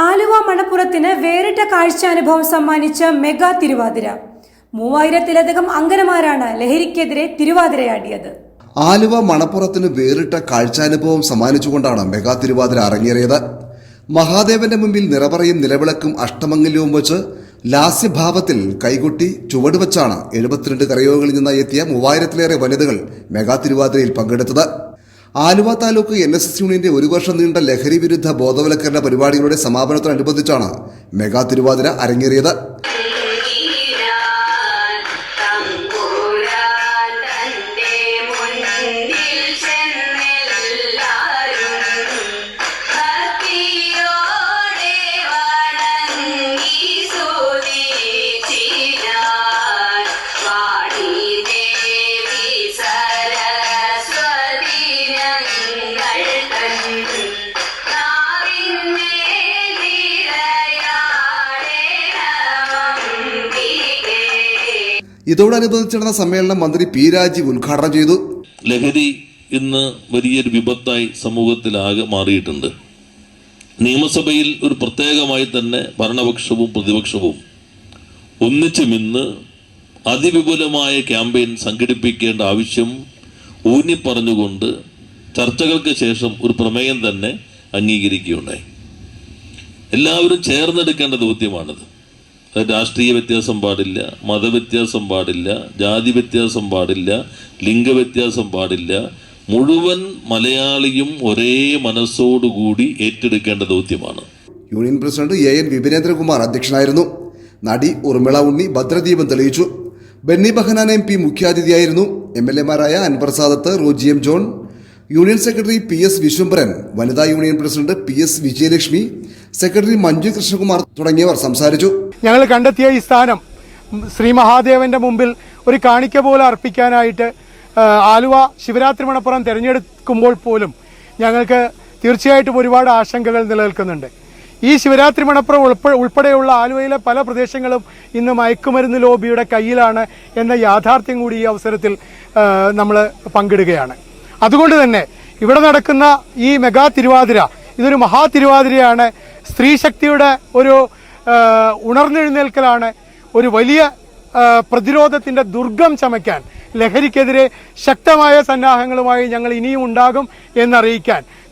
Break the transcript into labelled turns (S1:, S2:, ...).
S1: ആലുവ മണപ്പുറത്തിന് വേറിട്ട കാഴ്ചാനുഭവം സമ്മാനിച്ച മെഗാ തിരുവാതിര. മൂവായിരത്തിലധികം അങ്കനമാരാണ് ലഹരിക്കെതിരെ തിരുവാതിരയാടിയത്.
S2: ആലുവ മണപ്പുറത്തിന് വേറിട്ട കാഴ്ചാനുഭവം സമ്മാനിച്ചുകൊണ്ടാണ് മെഗാ തിരുവാതിര അരങ്ങേറിയത്. മഹാദേവന്റെ മുമ്പിൽ നിറപറയും നിലവിളക്കും അഷ്ടമംഗല്യവും വച്ച് ലാസ്യഭാവത്തിൽ കൈകൊട്ടി ചുവടുവച്ചാണ് എഴുപത്തിരണ്ട് കരയോഗങ്ങളിൽ നിന്നായി എത്തിയ മൂവായിരത്തിലേറെ വനിതകൾ മെഗാ തിരുവാതിരയിൽ പങ്കെടുത്തത്. Aluva taluk N S S യൂണിയന്റെ ഒരു വർഷം നീണ്ട ലഹരി വിരുദ്ധ ബോധവൽക്കരണ പരിപാടികളുടെ സമാപനത്തോടനുബന്ധിച്ചാണ് മെഗാ തിരുവാതിര അരങ്ങേറിയത്. ഇതോടനുബന്ധിച്ച് നടന്ന സമ്മേളനം മന്ത്രി പി രാജീവ് ഉദ്ഘാടനം ചെയ്തു.
S3: ലഹരി ഇന്ന് വലിയൊരു വിപത്തായി സമൂഹത്തിലാകെ മാറിയിട്ടുണ്ട്. നിയമസഭയിൽ ഒരു പ്രത്യേകമായി തന്നെ ഭരണപക്ഷവും പ്രതിപക്ഷവും ഒന്നിച്ചു നിന്ന് അതിവിപുലമായ ക്യാമ്പയിൻ സംഘടിപ്പിക്കേണ്ട ആവശ്യം ഊന്നിപ്പറഞ്ഞുകൊണ്ട് ചർച്ചകൾക്ക് ശേഷം ഒരു പ്രമേയം തന്നെ അംഗീകരിക്കുകയുണ്ടായി. എല്ലാവരും ചേർന്നെടുക്കേണ്ട ദൗത്യമാണിത്. രാഷ്ട്രീയ വ്യത്യാസം പാടില്ല മതവ്യത്യാസം പാടില്ല ജാതി വ്യത്യാസം പാടില്ല ലിംഗവ്യത്യാസം പാടില്ല. മുഴുവൻ മലയാളിയും ഒരേ മനസ്സോടുകൂടി ഏറ്റെടുക്കേണ്ട ദൗത്യമാണ്.
S2: Union president A N Vipinendrakumar അധ്യക്ഷനായിരുന്നു. നടി ഉർമിള ഉണ്ണി ഭദ്രദീപം തെളിയിച്ചു. ബെന്നി ബഹനാൻ എം പി മുഖ്യാതിഥിയായിരുന്നു. M L എമാരായ Anwar Sadath Roji M John union secretary P S Vishwambharan വനിതാ union president P S Vijayalakshmi secretary Manju Krishnakumar തുടങ്ങിയവർ സംസാരിച്ചു.
S4: ഞങ്ങൾ കണ്ടെത്തിയ ഈ സ്ഥാനം ശ്രീ മഹാദേവന്റെ മുമ്പിൽ ഒരു കാണിക്ക പോലെ അർപ്പിക്കാനായിട്ട് ആലുവ ശിവരാത്രി മണപ്പുറം തിരഞ്ഞെടുക്കുമ്പോൾ പോലും ഞങ്ങൾക്ക് തീർച്ചയായിട്ടും ഒരുപാട് ആശങ്കകൾ നിലനിൽക്കുന്നുണ്ട്. ഈ ശിവരാത്രി മണപ്പുറം ഉൾപ്പെ ഉൾപ്പെടെയുള്ള ആലുവയിലെ പല പ്രദേശങ്ങളും ഇന്ന് മയക്കുമരുന്ന് ലോബിയുടെ കയ്യിലാണ് എന്ന യാഥാർത്ഥ്യം കൂടി ഈ അവസരത്തിൽ നമ്മൾ പങ്കിടുകയാണ്. അതുകൊണ്ട് തന്നെ ഇവിടെ നടക്കുന്ന ഈ മെഗാ തിരുവാതിര ഇതൊരു മഹാ തിരുവാതിരയാണ്. സ്ത്രീ ശക്തിയുടെ ഒരു ഉണർന്നെഴുന്നേൽക്കലാണ് ഒരു വലിയ പ്രതിരോധത്തിന്റെ ദുർഗം ചമയ്ക്കാൻ ലഹരിക്കെതിരെ ശക്തമായ സന്നാഹങ്ങളുമായി ഞങ്ങൾ ഇനിയും ഉണ്ടാകും എന്നറിയിക്കാൻ.